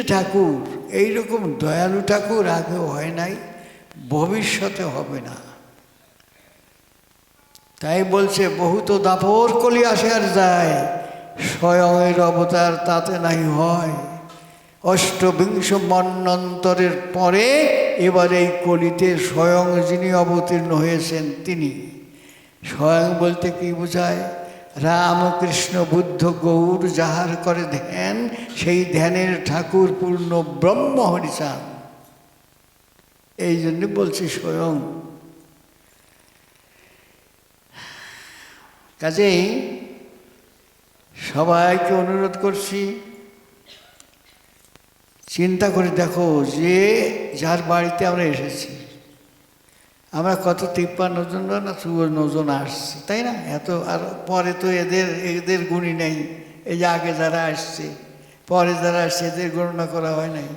যে ঠাকুর, এইরকম দয়ালু ঠাকুর আগে হয় নাই, ভবিষ্যতে হবে না। তাই বলছে, বহুত দাপর কলি আসে আর যায় স্বয়ংয়ের অবতার তাতে নাই হয়। অষ্টবিংশ মন্বন্তরের পরে এবার এই কলিতে স্বয়ং যিনি অবতীর্ণ হয়েছেন তিনি। স্বয়ং বলতে কি বোঝায়? রামকৃষ্ণ বুদ্ধ গৌর যাহার করে ধ্যান, সেই ধ্যানের ঠাকুর পূর্ণ ব্রহ্ম হরিচান এই জন্য বলছি স্বয়ং। কাজেই সবাইকে অনুরোধ করছি, চিন্তা করে দেখো যে যার বাড়িতে আমরা এসেছি আমরা কত তিপ্পান্ন জন না চুয়ান্ন জন আসছি, তাই না? এত, আর পরে তো এদের এদের গুণই নেই। এই যে আগে যারা আসছে, পরে যারা আসছে, এদের গণনা করা হয় নাই।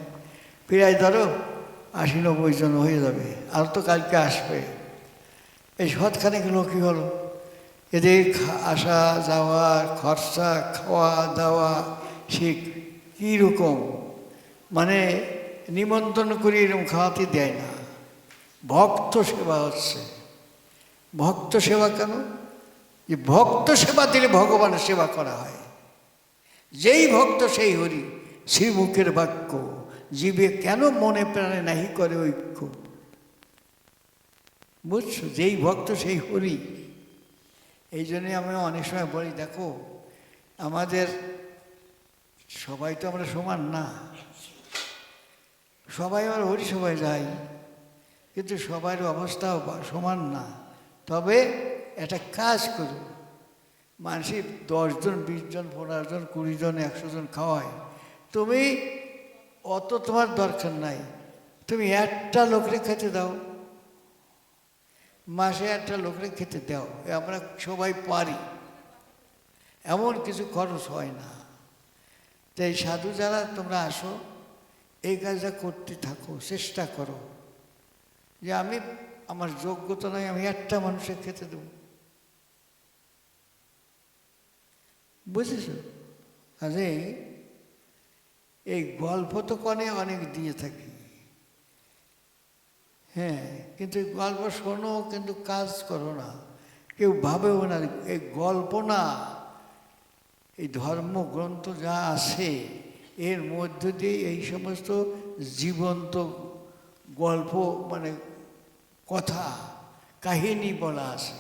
প্রায় ধরো আশি নব্বই জন হয়ে যাবে, আর তো কালকে আসবে। এই সৎখানেক লোকই হলো। এদের আসা, যাওয়া, খরচা, খাওয়া, দাওয়া সে কীরকম? মানে নিমন্ত্রণ করে এরকম খাওয়াতে দেয় না। ভক্ত সেবা হচ্ছে। ভক্ত সেবা কেন? যে ভক্ত সেবা দিলে ভগবানের সেবা করা হয়। যেই ভক্ত সেই হরি শ্রীমুখের বাক্য, জীবে কেন মনে প্রাণে নাহি করে ঐক্য? বুঝছ? যেই ভক্ত সেই হরি। এই জন্যে আমি অনেক সময় বলি, দেখো, আমাদের সবাই তো আমরা সমান না। সবাই আমার হরি সবাই যাই কিন্তু সবার অবস্থা সমান না। তবে একটা কাজ করো। মানুষের দশজন, বিশজন পনেরো জন কুড়ি জন একশো জন খাওয়ায়। তুমি অত তোমার দরকার নাই। তুমি একটা লোকরে খেতে দাও। মাসে একটা লোকরে খেতে দাও। আমরা সবাই পারি। এমন কিছু খরচ হয় না। তাই সাধু যারা, তোমরা আসো। এই কাজটা করতে থাকো, চেষ্টা করো। যে আমি, আমার যোগ্যতা নয় আমি একটা মানুষের খেতে দেবো। বুঝেছ? আরে, এই গল্প তো কনে অনেক দিয়ে থাকি। হ্যাঁ কিন্তু গল্প শোনো, কিন্তু কাজ করো না। কেউ ভাবেও না, এই গল্প না, এই ধর্মগ্রন্থ যা আছে, এর মধ্য দিয়ে এই সমস্ত জীবন্ত গল্প মানে কথা, কাহিনী বলা আছে।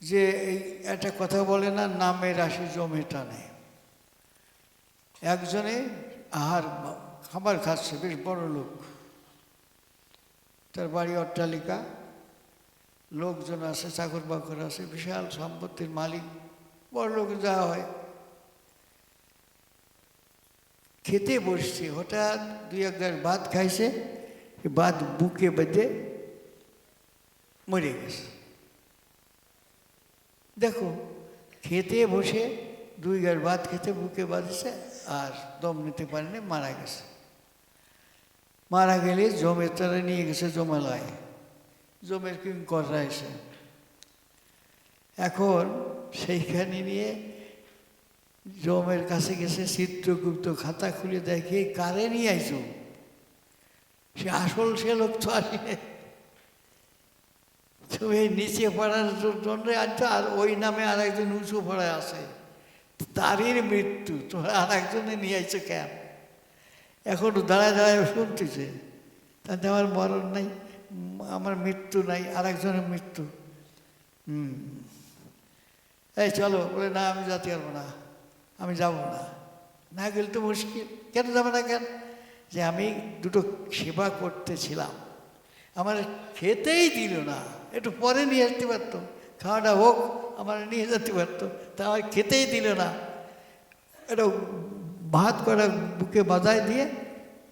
যে এই একটা কথা বলে না, নামে রাশি জমে টানে। একজনে আহার, খাবার খাচ্ছে, বেশ বড় লোক। তার বাড়ি অট্টালিকা। লোকজন আছে, চাকর বাকর আছে, বিশাল সম্পত্তির মালিক। বড় লোক যা হয়। খেতে বসছে, হঠাৎ দুই এক গাছ ভাত খাইছে। এ ভাত বুকে বেঁধে মরে গেছে দেখো খেতে বসে দুই গাছ ভাত খেতে বুকে বাঁধছে আর দম নিতে পারেনি মারা গেছে মারা গেলে জমে তারা নিয়ে গেছে জমালয় জমের কিঙ্কররা এসে এখন সেইখানে নিয়ে জমের কাছে গেছে চিত্রগুপ্ত খাতা খুলে দেখে কারে নিয়ে আইছো সে আসল সে লোক তো আসে তুমি এই নিচে পড়ার জন্য আনছো আর ওই নামে আর একজন উঁচু পড়ায় আছে। তারই মৃত্যু, তোমরা আর একজনে নিয়ে আইছো কেন? এখন দাঁড়ায় দাঁড়ায় শুনতেছে তাতে আমার মরণ নাই, আমার মৃত্যু নাই আর একজনের মৃত্যু। হুম। এই চলো, বলে না, আমি যেতে পারব না, আমি যাব না। না গেলে তো মুশকিল, কেন যাবে না কেন? যে আমি দুটো সেবা করতেছিলাম। আমার খেতেই দিল না। একটু পরে নিয়ে আসতে পারতো। খাওয়াটা হোক, আমার নিয়ে যেতে পারতো। তা আমার খেতেই দিল না। এটা ভাত করা বুকে বাজায় দিয়ে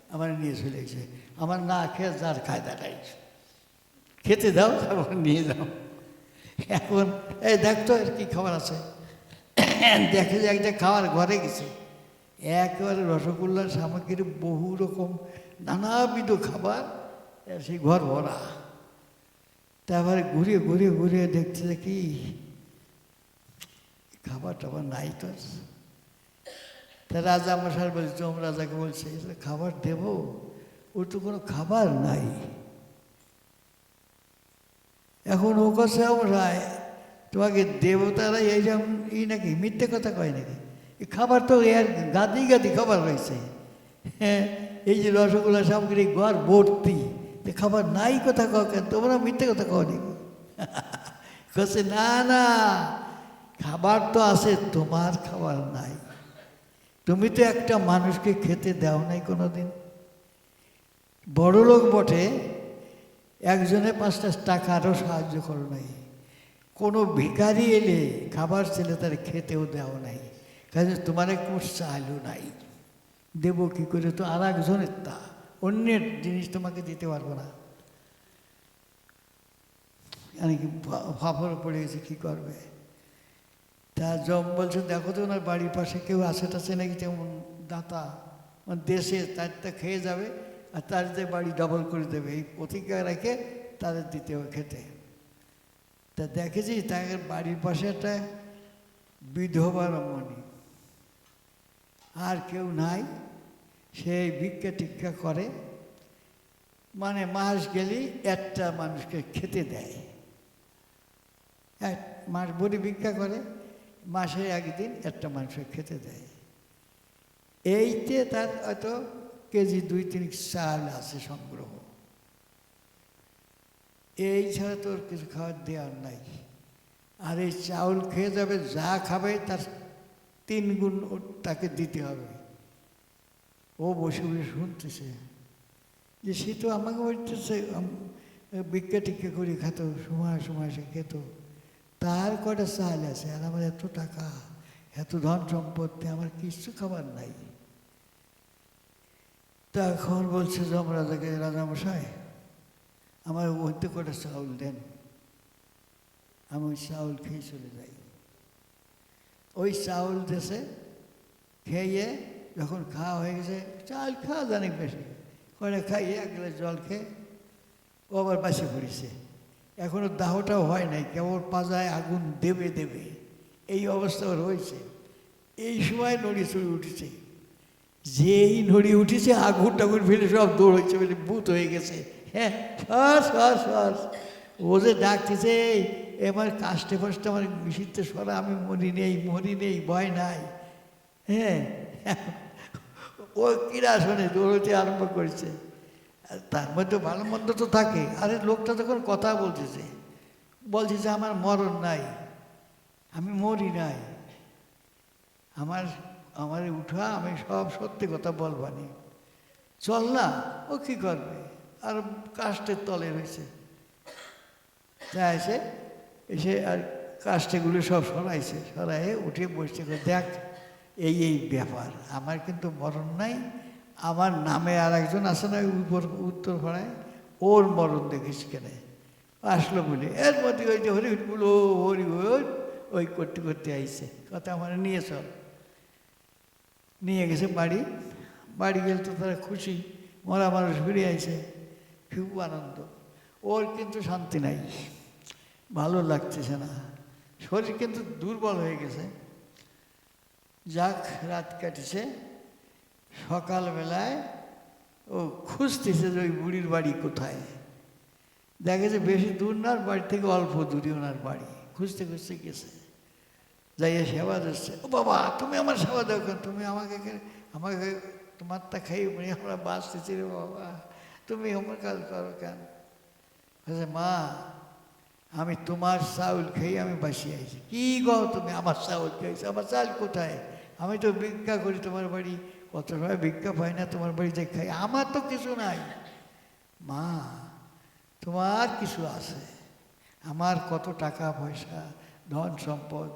আমার নিয়ে চলে গেছে। আমার না খেয়ে যার কায়দাটাই। খেতে দাও, তারপর নিয়ে যাও। এখন, এই দেখতো আর কি খাবার আছে। দেখে যে একটা খাবার ঘরে গেছে। একেবারে রসগোল্লার সামগ্রীর বহু রকম নানাবিধ খাবার সেই ঘর ভরা। তারপরে ঘুরে ঘুরে ঘুরে দেখতে দেখি খাবার টাবার নাই তো তা রাজা মশাই বলছে যম রাজাকে বলছে খাবার দেব, ওর তো কোনো খাবার নাই। এখন ও কাছে মশাই, তোমাকে দেবতারা এই এইরকম ই নাকি মিথ্যে কথা কয় নাকি? খাবার তো এর গাদি গাদি খাবার রয়েছে হ্যাঁ এই যে রসগোল্লা, সামগ্রী, ঘর, ভর্তি খাবার নাই কথা কও কেন? তোমরা মিথ্যে কথা কও নাকি কাছে না না, খাবার তো আছে, তোমার খাবার নাই। তুমি তো একটা মানুষকে খেতে দাও নাই কোনো দিন বড় লোক বটে, একজনে পাঁচটা টাকারও সাহায্য করো নাই। কোনো ভিখারি এলে, খাবার ছেলে তার খেতেও দেওয়া নাই। কাজে তোমার একটু চালও নাই। দেবো কী করে তো আর একজনের তা? অন্যের জিনিস তোমাকে দিতে পারব না। আমি কি ফাফর পড়ে গেছে, কী করবে? তা জম বলছে, দেখো তো ওনার বাড়ির পাশে কেউ আসে টাছে নাকি তেমন দাতা। মানে দেশে তারটা খেয়ে যাবে আর তার যে বাড়ি ডবল করে দেবে, এই প্রতিজ্ঞা রেখে তাদের দিতে হবে খেতে। তা দেখেছি তাকে বাড়ির পাশে একটা বিধবা রমণী। আর কেউ নাই। সেই ভিক্ষা টিক্ষা করে। মানে মাস গেলেই একটা মানুষকে খেতে দেয়। এক মাস বড়ি ভিক্ষা করে, মাসে একদিন একটা মানুষকে খেতে দেয়। এইতে তার হয়তো কেজি দুই তিন চাল আছে সংগ্রহ। এই ছাড়া তোর কিছু খাবার দেওয়ার নাই। আর এই চাউল খেয়ে যাবে, যা খাবে, তার তিন গুণ তাকে দিতে হবে। ও বসে বসে শুনতেছে যে সে তো আমাকে বলতেছে ভিক্ষা টিক্ষা করে খেত, সময় সময় সে খেত। তার কটা চাল আছে? আর আমার এত টাকা, এত ধন সম্পত্তি, আমার কিছু খাবার নাই। তখন বলছে যম রাজাকে রাজামশাই আমার ওইতে কটা চাউল দেন। আমি চাউল খেয়ে চলে যাই। ওই চাউল দেশে খেয়ে যখন খাওয়া হয়ে গেছে, চাল খাওয়া জানি বেশি। কয়টা খাইয়ে এক গ্লাস জল খেয়ে ও আবার বাসে পড়েছে এখনও দাহটাও হয় নাই, কেবল পাজায় আগুন দেবে দেবে। এই অবস্থা ওর হয়েছে। এই সময় নড়ি চড়ে উঠেছে। যেই নড়ি উঠেছে, আগুন টাগুন ফেলে সব দৌড় হচ্ছে বলে ভূত হয়ে গেছে। হ্যাঁ সস সর সর ও যে ডাকতেছে এবার কাস্টে ফাস্টে আমার মিশিতে সরা আমি মরি নেই মরি নেই, ভয় নাই। হ্যাঁ? ও কিরা শোনে দৌড়তে আরম্ভ করেছে। তার মধ্যে ভালো মন্দ তো থাকে। আরে লোকটা তখন কথা বলতেছে। বলছে যে আমার মরণ নাই, আমি মরি নাই। আমার আমার উঠা, আমি সব সত্যি কথা বলবানি। চল না, ও কী করবে? আর কাস্টের তলে রয়েছে। তা এসে এসে আর কাস্টেগুলো সব সরাইছে সরাইয়ে উঠে বসছে দেখ, এই এই ব্যাপার, আমার কিন্তু মরণ নাই, আমার নামে আর একজন আছে না উপর, উত্তর পাড়ায়, ওর মরণ দেখিস কেনে? আসলো বলে, এর মধ্যে ওই যে হরি বলো হরি ওই করতে করতে আইছে, কথা আমার নিয়ে চল। নিয়ে গেছে বাড়ি বাড়ি গেলে তো তারা খুশি, মরা মানুষ ফিরে আইছে, খুব আনন্দ, ওর কিন্তু শান্তি নাই। ভালো লাগতেছে না। শরীর কিন্তু দুর্বল হয়ে গেছে। যাক, রাত কাটেছে। সকালবেলায় ও খুঁজতেছে যে ওই বুড়ির বাড়ি কোথায়। দেখেছে বেশি দূর না বাড়ি থেকে অল্প দূরে ওনার বাড়ি। খুঁজতে খুঁজতে গেছে। যাইয়া সেবা দিচ্ছে। ও বাবা, তুমি আমার সেবা দাও কেন? তুমি আমাকে আমাকে তোমার তা খাই মানে আমরা বাঁচতেছি রে বাবা। তুমি আমার কাজ করো কেন? মা আমি তোমার চাউল খেয়ে আমি বাসি আইছি। কি গো তুমি আমার চাউল খেয়েছো? আমার চাল কোথায়? আমি তো ভিক্ষা করি তোমার বাড়ি। কত সময় ভিক্ষা পাই না তোমার বাড়িতে খাই? আমার তো কিছু নাই। মা, তোমার কিছু আছে। আমার কত টাকা পয়সা, ধন সম্পদ,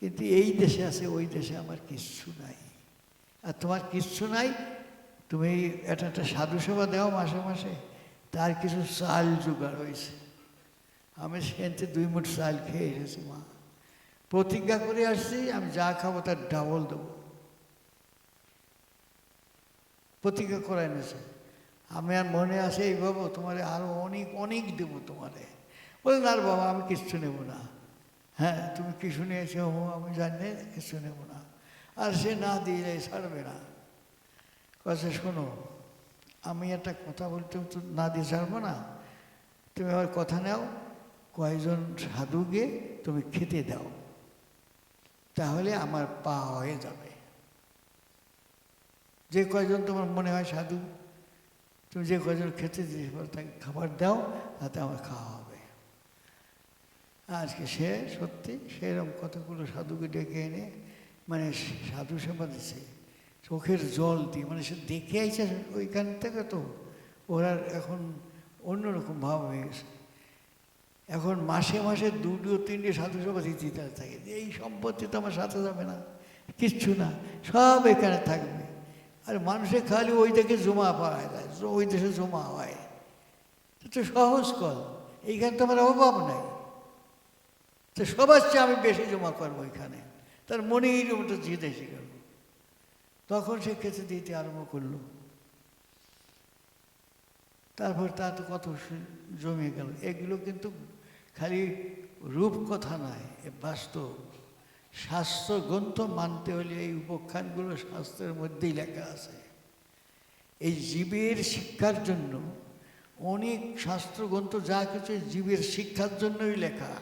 কিন্তু এই দেশে আছে, ওই দেশে আমার কিচ্ছু নাই। আর তোমার কিচ্ছু নাই? তুমি এটা একটা সাধু সেবা দাও মাসে মাসে। তার কিছু চাল জোগাড় হয়েছে। আমি সেখানতে দুই মুঠ চাল খেয়ে এসেছি, মা। প্রতিজ্ঞা করে আসছি, আমি যা খাব তার ডাবল দেবো। প্রতিজ্ঞা করে এনেছে আমি আর মনে আছে, এই বাবু, তোমারে আরও অনেক অনেক দেবো তোমারে। বলে, না বাবা, আমি কিচ্ছু নেব না। হ্যাঁ তুমি কিছু নিয়েছো, ও, আমি জানি কিছু নেব না। আর সে না দিলে ছাড়বে না। কাছে শোনো, আমি একটা কথা বলতে, না দিয়ে ছাড়বো না। তুমি আমার কথা নাও কয়জন সাধুকে তুমি খেতে দাও, তাহলে আমার পা হয়ে যাবে। যে কয়জন তোমার মনে হয় সাধু, তুমি যে কয়জন খেতে তাকে খাবার দাও, তাতে আমার খাওয়া হবে। আজকে সে সত্যি সেরকম কতগুলো সাধুকে ডেকে এনে মানে সাধু সেবা দিছে, চোখের জল দিয়ে মানে সে দেখে আইছে ওইখান থেকে তো, ওরা এখন অন্যরকম ভাব হয়ে গেছে। এখন মাসে মাসে দুটো, তিনটে সাধু সভা দিতে থাকে এই সম্পত্তি তো আমার সাথে যাবে না। কিচ্ছু না। সব এখানে থাকবে। আর মানুষের খালি ওই দিকে জমা পাওয়া যায় ওই দেশে জমা হয়। তো সহজ কল। এইখানে তো আমার অভাব নাই। তো সবার চেয়ে আমি বেশি জমা করব এখানে। তার মনেই মতো জিতে শিখাবো তখন সে খেতে দিতে আরম্ভ করল। তারপর তা তো কত জমে গেল। এগুলো কিন্তু খালি রূপকথা নয়, এ বাস্তব। শাস্ত্র গ্রন্থ মানতে হলে এই উপাখ্যানগুলো শাস্ত্রের মধ্যেই লেখা আছে। এই জীবের শিক্ষার জন্য অনেক শাস্ত্রগ্রন্থ যা কিছু জীবের শিক্ষার জন্যই লেখা।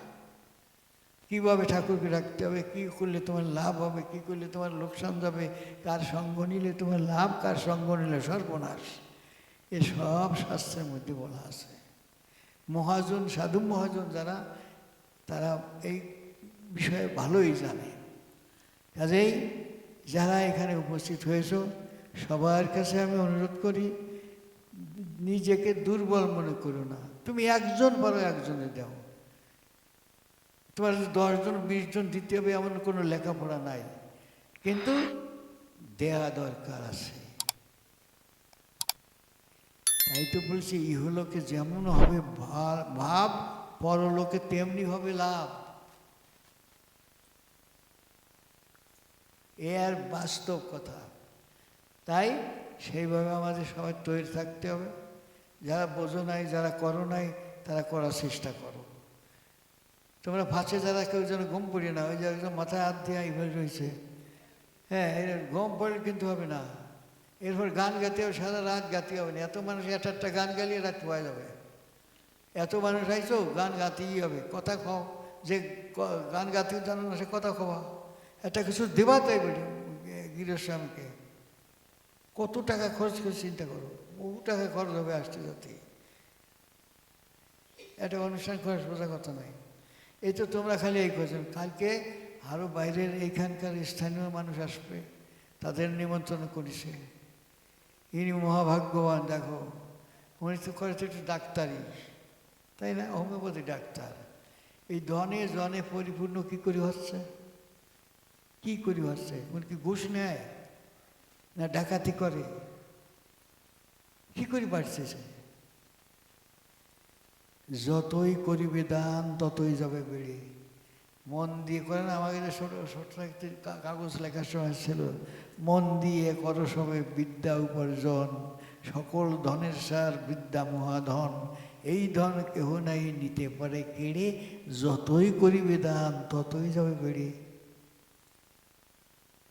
কীভাবে ঠাকুরকে রাখতে হবে, কী করলে তোমার লাভ হবে, কী করলে তোমার লোকসান যাবে, কার সঙ্গ নিলে তোমার লাভ, কার সঙ্গ নিলে সর্বনাশ। এ সব শাস্ত্রের মধ্যে বলা আছে। মহাজন, সাধু মহাজন যারা, তারা এই বিষয়ে ভালোই জানে। কাজেই যারা এখানে উপস্থিত হয়েছ, সবার কাছে আমি অনুরোধ করি, নিজেকে দুর্বল মনে করো না। তুমি একজন বড় একজনে দাও। তোমার দশজন বিশ জন দিতে হবে এমন কোনো লেখাপড়া নাই। কিন্তু দেয়া দরকার আছে। তাই তো বলছি, ইহলোকে যেমন হবে ভাব, পরলোকে তেমনি হবে লাভ। এ আর বাস্তব কথা। তাই সেইভাবে আমাদের সবাই তৈরি থাকতে হবে। যারা বোঝো নাই, যারা করো নাই, তারা করার চেষ্টা করো। তোমরা ফাঁসে যারা কেউ যেন ঘুম পড়ি না, ওই যে একজন মাথায় হাত দিয়ে এইভাবে রয়েছে। হ্যাঁ ঘুম পড়লে কিন্তু হবে না। এরপর গান গাতে হবে সারা রাত গাতে হবে না। এত মানুষ একটা একটা গান গালিয়ে রাত পাওয়া যাবে। এত মানুষ আইছো, গান গাতেই হবে। কথা খাও যে গান গাতেও জানো না, সে কথা খাওয়া একটা কিছু দেবা তাই বলি গৃহস্বামীকে কত টাকা খরচ করে চিন্তা করো। বহু টাকা খরচ হবে আসতে যাতে। একটা অনুষ্ঠান খরচ সোজা কথা নয় এই তো তোমরা খালি এই করছেন কালকে আরও বাইরের এইখানকার স্থানীয় মানুষ আসবে। তাদের নিমন্ত্রণ করেছে। ইনি মহাভাগ্যবান, দেখো। উনি তো করেছে একটু ডাক্তারি তাই না? Homeopathy doctor. এই ধনে জনে পরিপূর্ণ কি করি হচ্ছে? কি করি হচ্ছে? উনি কি ঘুষ নেয়? না ডাকাতি করে? কি করি পারছে সে? যতই করিবে দান, ততই যাবে বেড়ে। মন দিয়ে করেন আমাকে যে ছোট ছোট কাগজ লেখার সময় ছিল মন দিয়ে করো সবে বিদ্যা উপার্জন। সকল ধনের সার বিদ্যা মহাধন। এই ধন কেহ নাই নিতে পারে কেড়ে, যতই করিবে দান, ততই যাবে বেড়ে।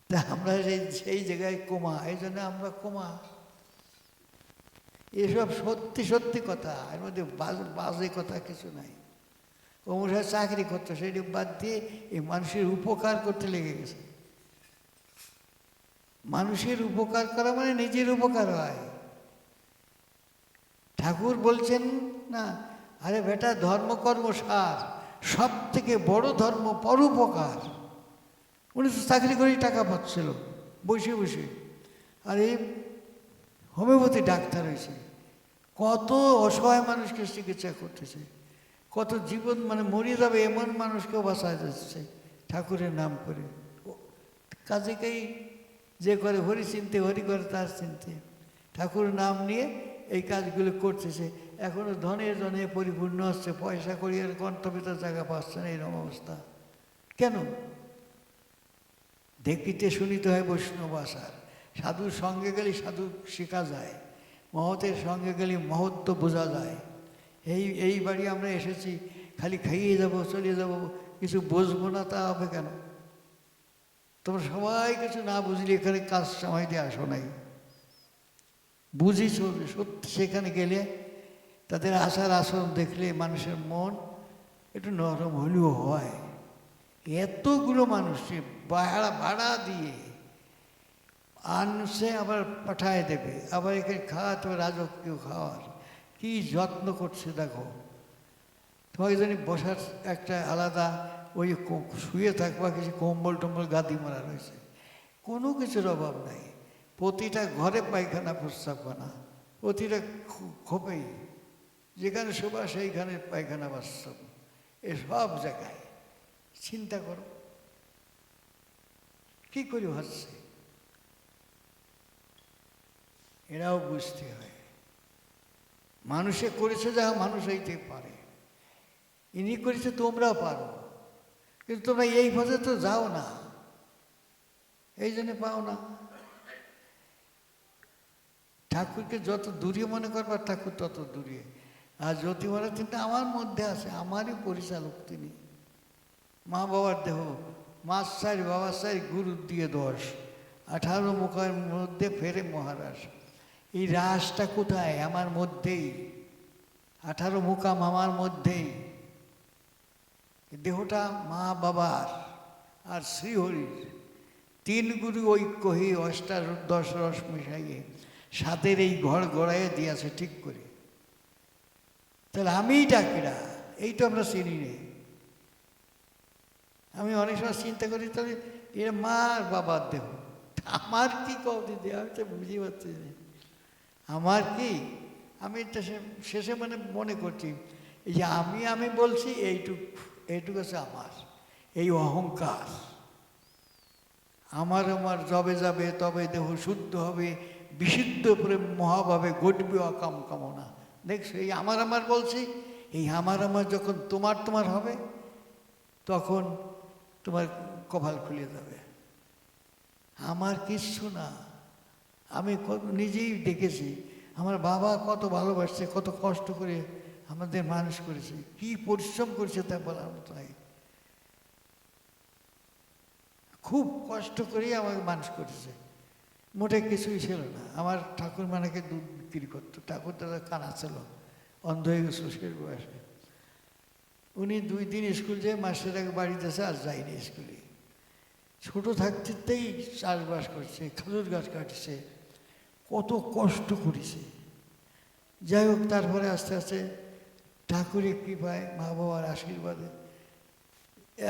তা আমরা সেই সেই জায়গায় কমা এই জন্য আমরা কমা এসব সত্যি সত্যি কথা, এর মধ্যে বাজ- কথা কিছু নাই। কমরা চাকরি করতো, সেটি বাদ দিয়ে এই মানুষের উপকার করতে লেগে গেছে। মানুষের উপকার করা মানে নিজের উপকার হয়। ঠাকুর বলছেন, না, আরে বেটা, ধর্মকর্ম সার। সব থেকে বড় ধর্ম পরোপকার। উনি তো চাকরি করেই টাকা পাচ্ছিল, বসে বসে। আর এই হোমিওপ্যাথি ডাক্তার হয়েছে। কত অসহায় মানুষকে চিকিৎসা করতেছে। কত জীবন মানে মরে যাবে এমন মানুষকেও বাঁচা যাচ্ছে ঠাকুরের নাম করে। ও- কাজেকেই যে করে হরি চিনতে, হরি করে তার চিনতে। ঠাকুর নাম নিয়ে এই কাজগুলো করতেছে এখনও ধনে ধনে পরিপূর্ণ হচ্ছে, পয়সা করি আর গন্তব্যতার জায়গা পাচ্ছে না, এরকম অবস্থা। কেন? দেখিতে শুনিতে হয় বৈষ্ণব আসার। সাধুর সঙ্গে গেলে সাধু শেখা যায়, মহতের সঙ্গে গেলে মহত্ব বোঝা যায়। এই এই বাড়ি আমরা এসেছি, খালি খাইয়ে যাব, চলে যাব, কিছু বুঝব না, তা হবে কেন? তোমরা সবাই কিছু না বুঝলে এখানে কাজ সময় দিয়ে আসো নাই। বুঝিস সত্যি সেখানে গেলে তাদের আচার আচরণ দেখলে মানুষের মন একটু নরম হলেও হয়। এতগুলো মানুষ সে ভাড়া ভাড়া দিয়ে আনছে, আবার পাঠায় দেবে, আবার এখানে খাওয়াতে হবে, রাজকীয় খাওয়ার। কী যত্ন করছে দেখো। তোমাকে জানি বসার একটা আলাদা ওই শুয়ে থাকবা কিছু কম্বল টম্বল গাদি মারা রয়েছে? কোনো কিছুর অভাব নাই। প্রতিটা ঘরে পায়খানা প্রস্তাবখানা প্রতিটা খোপেই যেখানে শোভা সেইখানে পায়খানা বাস্তব এ সব জায়গায়। চিন্তা করো। কি করে হচ্ছে? এরাও বুঝতে হয়। মানুষে করেছে যা মানুষ হইতে পারে। ইনি করেছে তোমরাও পারো। কিন্তু তোমরা এই পথে তো যাও না। এই জন্য পাও না। ঠাকুরকে যত দূরে মনে করবার ঠাকুর তত দূরে আর জ্যোতি মহারাজ কিন্তু আমার মধ্যে আছে, আমারই পরিচালক তিনি। মা বাবার দেহ মাস চার বাবার চার গুরু দিয়ে দশ। আঠারো মুখের মধ্যে ফেরে মহারাজ। এই রাসটা কোথায়? আমার মধ্যেই। আঠারো মুকাম আমার মধ্যেই। দেহটা মা বাবার আর শ্রীহরির। তিন গুরু ঐক্যহি অষ্টার দশ রস মিশাইয়ে সাতের এই ঘর গড়াইয়ে দিয়েছে ঠিক করে। তাহলে আমিই ডাকিরা, এই তো আমরা চিনি নেই আমি অনেক সময় চিন্তা করি, তাহলে এরা মা আর বাবার দেহ। আমার কি কব দিদি আমি তো বুঝতে পারছি আমার কি? আমি তো শেষে মানে মনে করছি যে আমি আমি বলছি এইটুক। এইটুকু আছে আমার। এই অহংকার। আমার আমার যবে যাবে, তবে দেহ শুদ্ধ হবে, বিশুদ্ধ প্রেম মহাভাবে ঘটবে অকাম কামনা। দেখছ, এই আমার আমার বলছি, এই আমার আমার যখন তোমার তোমার হবে, তখন তোমার কপাল খুলে যাবে। আমার কিচ্ছু না। আমি নিজেই দেখেছি, আমার বাবা কত ভালোবাসছে, কত কষ্ট করে আমাদের মানুষ করেছে, কি পরিশ্রম করেছে তা বলার মতো নাই। খুব কষ্ট করেই আমাকে মানুষ করেছে। মোটে কিছুই ছিল না। আমার ঠাকুর মানাকে দুধ বিক্রি করতো। ঠাকুর দাদা কানা ছিল, অন্ধ হয়ে গেছিল শেষ বয়সে। উনি দুই দিন স্কুল যেয়ে মাস্টার আগে বাড়িতে এসে আর যায়নি স্কুলে। ছোট থাকতেই চাষবাস করছে, খেজুর গাছ কাটছে, কত কষ্ট করেছে। যাই হোক, তারপরে আস্তে আস্তে ঠাকুরের কৃপায় মা বাবার আশীর্বাদে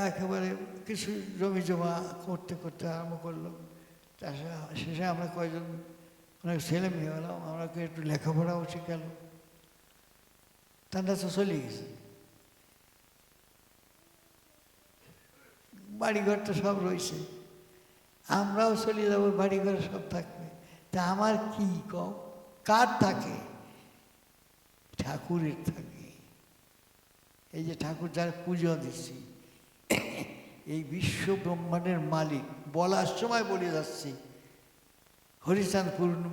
একেবারে কিছু জমি জমা করতে করতে আরম্ভ করল। তার শেষে আমরা কয়েকজন অনেক ছেলে মেয়ে হলাম, আমাকে একটু লেখাপড়াও শিখালো। তারা তো চলে গেছে। বাড়িঘর তো সব রয়েছে। আমরাও চলে যাব, বাড়িঘর সব থাকবে। তা আমার কি কম? কার থাকে? ঠাকুরের থাকে। এই যে ঠাকুর যার পুজো দিচ্ছি, এই বিশ্ব ব্রহ্মাণ্ডের মালিক, বলার সময় বলে যাচ্ছি হরিচাঁদ পূর্ণ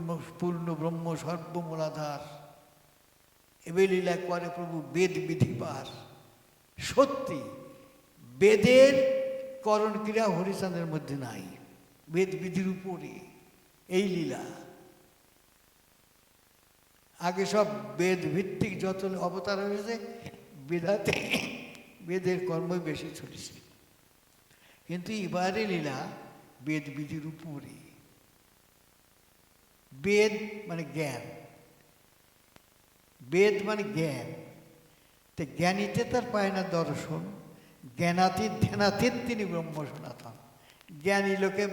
পূর্ণ ব্রহ্ম সর্বমূলাধার এবে লীলা করে প্রভু বেদ বিধি পার। সত্যি, বেদের করণ ক্রিয়া হরিচাঁদের মধ্যে নাই, বেদ বিধির উপরে, এই লীলা। আগে সব বেদ ভিত্তিক যত অবতার হয়েছে বেদাতে বেদের কর্মই বেশি চলেছে। কিন্তু এবারে লীলা বেদ বিধির উপরে। বেদ মানে জ্ঞান। বেদ মানে জ্ঞান। তো জ্ঞানীতে তার পায় না দর্শন জ্ঞানাতীত ধ্যানাতীত তিনি ব্রহ্ম সনাতন। জ্ঞানী লোকে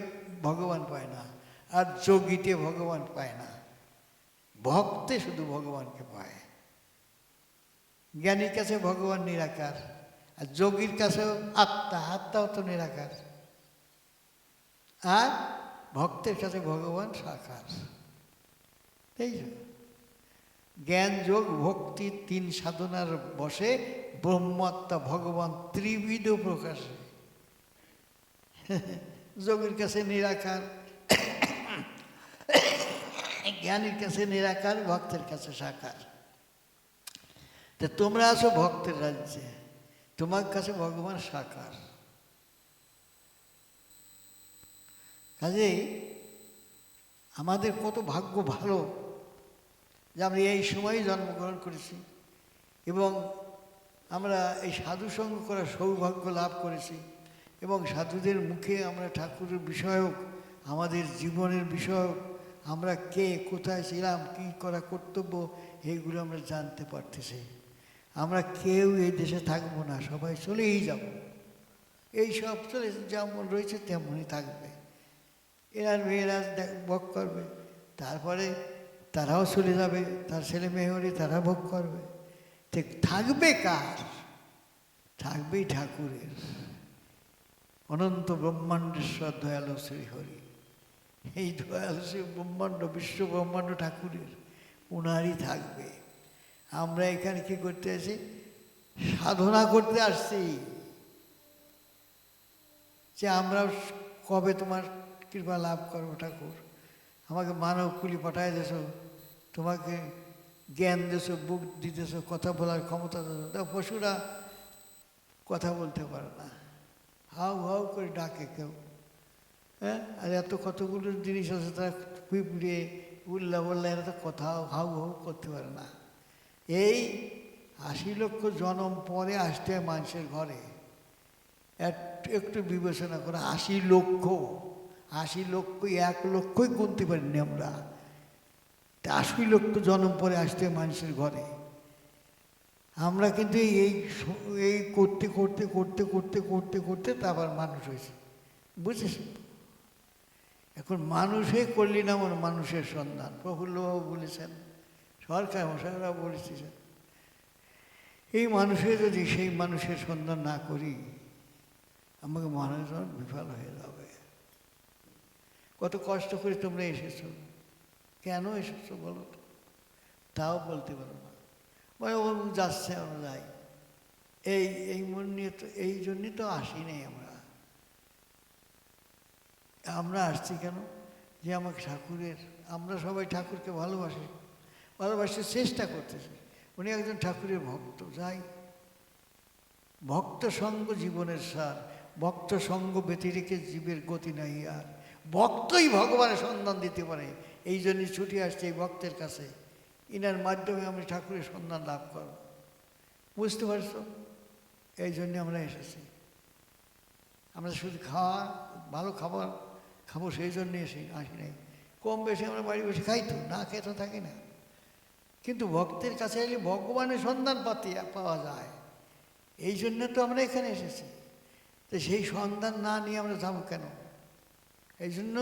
ভগবান পায় না, আর যোগীতে ভগবান পায় না। ভক্তে শুধু ভগবানকে পায়। জ্ঞানীর কাছে ভগবান নিরাকার, আর যোগীর কাছেও আত্মা, আত্মাও তো নিরাকার। আর ভক্তের কাছে ভগবান সাকার। এই। জ্ঞান, যোগ, ভক্তি তিন সাধনার বসে ব্রহ্মাত্মা, ভগবান ত্রিবিধ প্রকাশে। যোগীর কাছে নিরাকার, জ্ঞানীর কাছে নিরাকার, ভক্তের কাছে সাকার। তা তোমরা আছো ভক্তের রাজ্যে। তোমার কাছে ভগবান সাকার। কাজেই আমাদের কত ভাগ্য ভালো যে আমরা এই সময়ে জন্মগ্রহণ করেছি এবং আমরা এই সাধু সঙ্গ করার সৌভাগ্য লাভ করেছি এবং সাধুদের মুখে আমরা ঠাকুরের বিষয়ক, আমাদের জীবনের বিষয়ক, আমরা কে, কোথায় ছিলাম, কী করা কর্তব্য, এইগুলো আমরা জানতে পারতেছি। আমরা কেউ এই দেশে থাকব না, সবাই চলেই যাব। এই সব চলে যেমন রয়েছে তেমনই থাকবে। এরা মেয়েরা ভোগ করবে। তারপরে তারাও চলে যাবে, তার ছেলে মেয়ে হলে তারা ভোগ করবে। ঠিক থাকবে কার? থাকবেই ঠাকুরের। অনন্ত ব্রহ্মাণ্ডেশ্বর দয়ালু শ্রীহরি। এই দয়ালু শ্রী ব্রহ্মাণ্ড, বিশ্ব ব্রহ্মাণ্ড ঠাকুরের, উনারই থাকবে। আমরা এখানে কি করতে আসি? সাধনা করতে আসছি। যে আমরা কবে তোমার কৃপা লাভ করব ঠাকুর? আমাকে মানব কুলি পাঠায় দেছ তোমাকে জ্ঞান দেছো বুক দিতেছ, কথা বলার ক্ষমতা তা পশুরা কথা বলতে পারে না। হাউ হাউ করে ডাকে কেউ। হ্যাঁ? আর এত কতগুলো জিনিস আছে, তারা পিঁপড়ে উল্লা বললা এরা তো কথা হাউ হাউ করতে পারে না। এই আশি লক্ষ জনম পরে আসতে হয় মানুষের ঘরে। একটু বিবেচনা করে আশি লক্ষ আশি লক্ষ, এক লক্ষই গুনতে পারিনি আমরা। আশি লক্ষ জনম পরে আসতে মানুষের ঘরে। আমরা কিন্তু এই এই করতে করতে করতে করতে করতে করতে তারপর মানুষ হয়েছে। বুঝেছ? এখন মানুষে করলি না মনে মানুষের সন্ধান। প্রফুল্লবাবু বলেছেন সরকার মশাইরা বলেছেন এই মানুষে যদি সেই মানুষের সন্ধান না করি, আমাকে মানুষজন বিফল হয়ে যাবে। কত কষ্ট করে তোমরা এসেছ। কেন এসেছ বলো তো? তাও বলতে পারো না। বলে ও যাচ্ছে আমরা যাই এই এই মন নিয়ে তো, এই জন্যই তো আসি নাই আমরা। আমরা আসছি কেন? যে আমাকে ঠাকুরের, আমরা সবাই ঠাকুরকে ভালোবাসি। ভালোবাসার চেষ্টা করতেছে। উনি একজন ঠাকুরের ভক্ত, যাই। ভক্ত সঙ্গ জীবনের সার ভক্ত সঙ্গ ব্যতিরেকে জীবের গতি নাই আর। ভক্তই ভগবানের সন্ধান দিতে পারে। এই জন্যই ছুটি আসছে এই ভক্তের কাছে। ইনার মাধ্যমে আমি ঠাকুরের সন্ধান লাভ করব। বুঝতে পারছ? এই জন্য আমরা এসেছি। আমরা শুধু খাওয়া, ভালো খাবার খাব সেই জন্যে এসে আসি নাই। কম বেশি আমরা বাড়ি বসে খাই তো, না খেয়ে তো থাকি না। কিন্তু ভক্তের কাছে এলে ভগবানের সন্ধান পাতি পাওয়া যায়। এই জন্য তো আমরা এখানে এসেছি। তো সেই সন্ধান না নিয়ে আমরা যাব কেন? এই জন্য